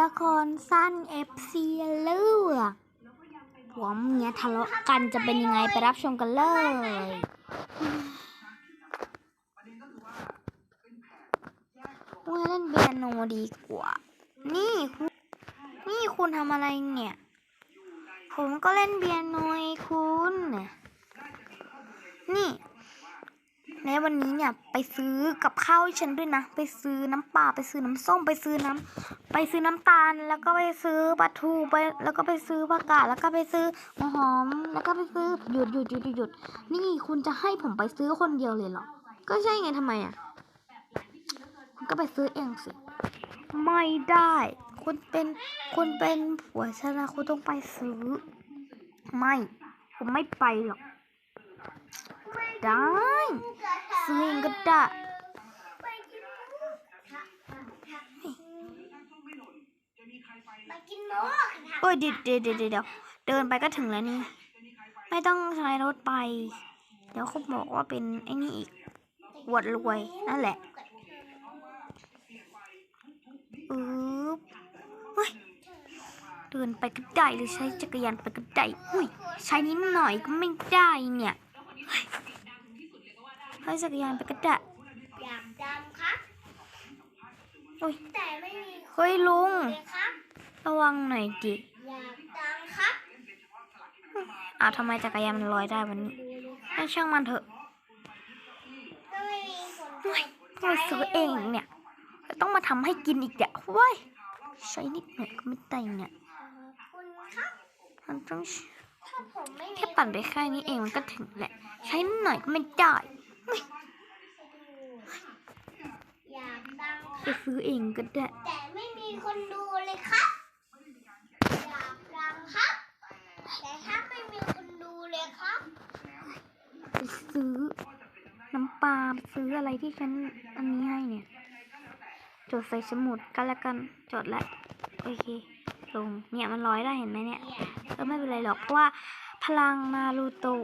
ละครสั้น FC เรื่องผัวเมียทะเลาะกันจะเป็นยังไงไปรับชมกันเลยว่าเล่นเปียโนดีกว่า นี่คุณนี่คุณทำอะไรเนี่ย ผมก็เล่นเปียโนไงคุณ นี่ แล้ววันนี้เนี่ยไปซื้อกับข้าวให้ฉันด้วยนะ ไปซื้อน้ำปลาไปซื้อน้ำส้มไปซื้อน้ำไปซื้อน้ำตาล แล้วก็ไปซื้อปลาทูไป แล้วก็ไปซื้อผักกาดแล้วก็ไปซื้อหัวหอม แล้วก็ไปซื้อหยุดหยุดหยุดหยุดหยุดนี่คุณจะให้ผมไปซื้อคนเดียวเลยเหรอ ก็ใช่ไงทำไมอะคุณก็ไปซื้อเองสิไม่ได้คุณเป็นคุณเป็นผัวฉันนะคุณต้องไปซื้อ ไม่ ผมไม่ไปหรอกได้ อเองก็ได้มากินโมกโอ้ยเดี๋ยวเดี๋ยวเดี๋ยวเดี๋ยวเดินไปก็ถึงแล้วนี่ ไม่ต้องใช้รถไป เดี๋ยวเขาบอกว่าเป็นไอ้นี่อีกอวดรวยนั่นแหละอืบเฮ้ยเดินไปก็ได้หรือใช้จักรยานไปก็ได้อุ้ยใช้นิดหน่อยก็ไม่ได้เนี่ยเฮ้ย ใช้จักรยานไปก็ได้อยากดำครับอุ้ยแต่ไม่มีคเฮ้ยลุงนเลยครับระวังหน่อยดิอยากดังครับอ้าวทำไมจักรยานมันลอยได้วันนี้ให้ช่างมันเถอะก็ไม่มีคนเฮ้ยต้องไปซื้อเองเนี่ยแล้วต้องมาทำให้กินอีกเดี๋ยวเว้ยใช้นิดหน่อยก็ไม่ได้เนี่ยขอบคุณครับมันต้อง ถ้าผมไม่มีแค่ปั่นไปแค่นี้เองมันก็ถึงแหละ ใช้นิดหน่อยก็ไม่ได้เฮ้ย อยากดังค ไปรับซื้อเองก็ได้ แต่ไม่มีคนดูเลยครับอยากดังครับ แต่ถ้าไม่มีคนดูเลยครับไปซื้อน้ำปลาไปซื้ออะไรที่ฉันอันนี้ให้เนี่ย จดใส่สมุดกันละกัน จดละโอเค ลง เนี่ยมันร้อยได้เห็นไหมเนี่ยก็ไม่เป็นไรหรอก เพราะว่าพลังนารูโตะ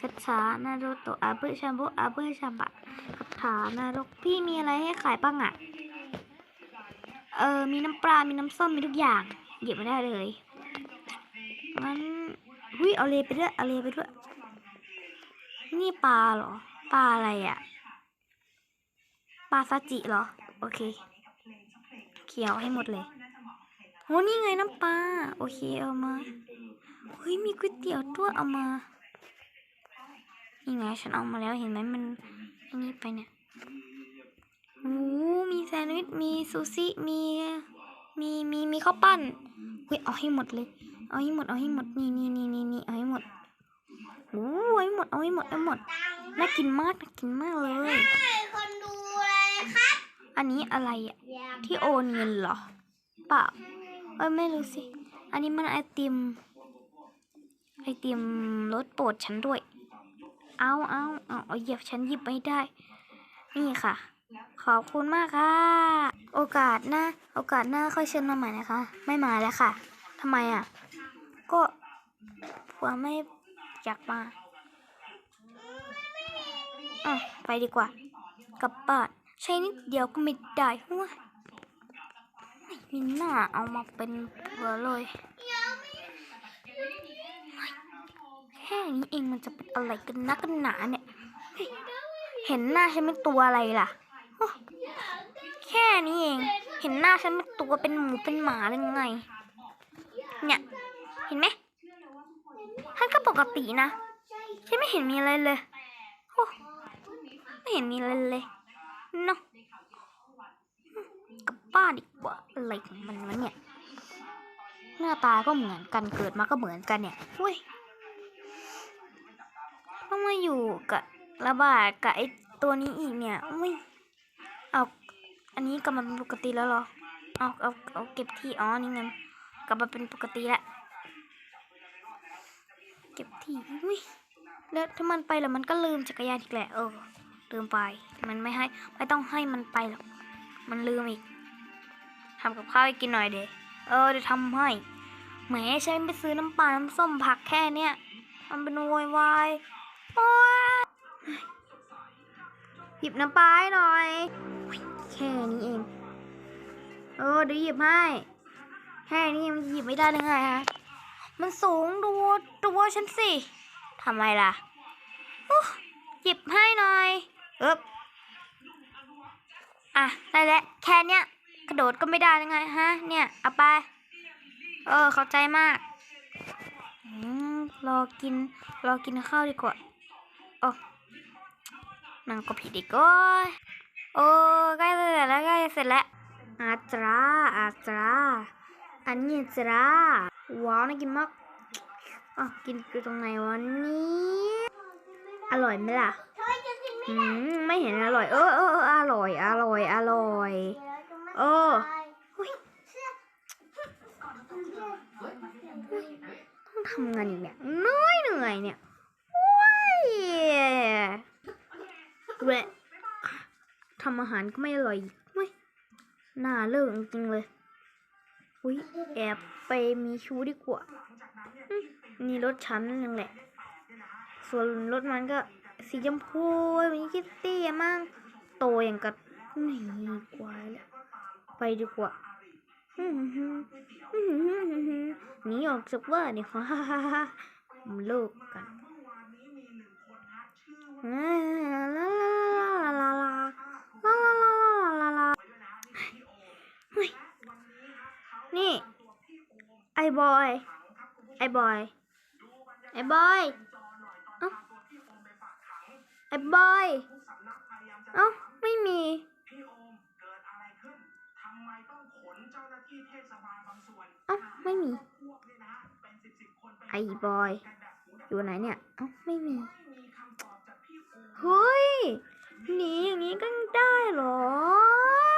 คาถานารูโตะอาเบะชาบุอาเบะชาบะ คาถานารกพี่มีอะไรให้ขายบ้างอะเออ มีน้ำปลา มีน้ำส้ม มีทุกอย่าง หยิบมาได้เลย งั้นหุยเอาเลยไปด้วย เอาเลยไปด้วย นี่ปลาเหรอ ปลาอะไรอะปลาซาจิเหรอ โอเคเคี่ยวให้หมดเลยโอ้นี่ไงน้ำปลา โอเคเอามา เฮ้ย มีก๋วยเตี๋ยวด้วยเอามา นี่ไงฉันเอามาแล้วเห็นไหมมัน ไปเนี่ยโอ้มีแซนด์วิช มีซูชิมี มี มี มีข้าวปั้นเฮ้ยเอาให้หมดเลย เอาให้หมด เอาให้หมด นี่นี่นี่นี่นี่เอาให้หมดโอ้เอาให้หมด เอาให้หมด เอาให้หมดดังน่ากินมาก น่ากินมากเลยไม่มีคนดูเลยครับ อันนี้อะไรอะอยากที่โอนเงินเหรอเปล่าเอ้ยไม่รู้สิ อันนี้มันไอติม ไอติมรสโปรดฉันด้วย เอาเอาเอาเอาเหยียบฉันหยิบไม่ได้ นี่ค่ะ ขอบคุณมากค่ะ โอกาสหน้า โอกาสหน้าค่อยเชิญมาใหม่นะคะ ไม่มาแล้วค่ะทำไมอะ ก็ผัวไม่อยากมาอะไปดีกว่า กลับบ้านใช้นิดเดียวก็ไม่ได้หัวไม่มีหน้าเอามาเป็นผัวเลยแค่นี้เองมันจะเป็นอะไรกันนักกันหนาเนี่ยเฮ้ย เห็นหน้าฉันเป็นตัวอะไรล่ะ แค่นี้เอง เห็นหน้าฉันเป็นตัวเป็นหมูเป็นหมาหรือไง เนี่ย เห็นไหมท่านก็ปกตินะ ฉันไม่เห็นมีอะไรเลย โอ้ไม่เห็นมีอะไรเลยเนาะกับบ้าดีกว่าอะไรของมันวะเนี่ย หน้าตาก็เหมือนกันเกิดมาก็เหมือนกันเนี่ยเว้ยต้องมาอยู่กับระบาดกับไอ้ ตัวนี้อีกเนี่ยอุ้ยเอาอันนี้กลับมาเป็นปกติแล้วหรอเอาเอาเอาเก็บที่อ๋อนี่ไงกลับมาเป็นปกติแล้วเก็บที่อุ้ยแล้วถ้ามันไปแล้วมันก็ลืมจักรยานอีกแหละเออลืมไปมันไม่ให้ไม่ต้องให้มันไปหรอกมันลืมอีกทำกับข้าวให้กินหน่อยเดเออเดี๋ยวทำให้แหมฉันไปซื้อน้ำปลาน้ำส้มผักแค่เนี้ยมันเป็นโวยวายโอ๊ย หยิบน้ำปลาให้หน่อย แค่นี้เอง เออเดี๋ยวหยิบให้ แค่นี้มันหยิบไม่ได้ได้ไงฮะ มันสูงดูตัวฉันสิทำไมล่ะหยิบให้หน่อยเอ๊บอะได้แล้วแค่เนี้ยกระโดดก็ไม่ได้ได้ไงฮะ เนี่ยเอาไป เออเข้าใจมากอืมรอกิน รอกินข้าวดีกว่าโอ้ นั่งก็ผิดอีกโอ้ยโอ้ใกล้เสร็จแล้วใกล้เสร็จแล้วอาจราอาจราอันนี้จราว้าวน่ากินมากอะกินอยู่ตรงไหนวะนี่อร่อยไหมล่ะเธอจะกินไม่อืมไม่เห็นอร่อย เออเอออร่อย อร่อย อร่อยเออต้องทำงานอีกเนี่ยเหนื่อยเหนื่อยเนี่ยโอ้ย เวะทำอาหารก็ไม่อร่อยอีกเว้ยน่าเลิกจริงๆเลย อุ้ยแอบไปมีชู้ดีกว่านี่รถฉันนั่นแหละ ส่วนรถมันก็สีชมพูมีคิตตี้มั่งโตอย่างกับนี่กว่าแล้วไปดีกว่าหนีออกจากบ้านเนี่ยฮ่าฮ่าฮ่าฮ่ามาเลิกกัน นี่ ไอ้บอย ไอ้บอย ไอ้บอยไอ้บอย เอ้าไม่มีเอ้าไม่มี ไอ้บอย อยู่ไหนเนี่ย เอ้าไม่มีเฮ้ยหนีอย่างนี้ก็ได้เหรอ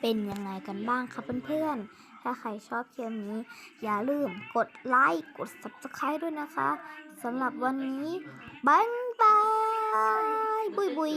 เป็นยังไงกันบ้างครับเพื่อนๆ ถ้าใครชอบคลิปนี้ อย่าลืมกดไลค์กด subscribe ด้วยนะคะสำหรับวันนี้บ๊ายบาย บุยบุย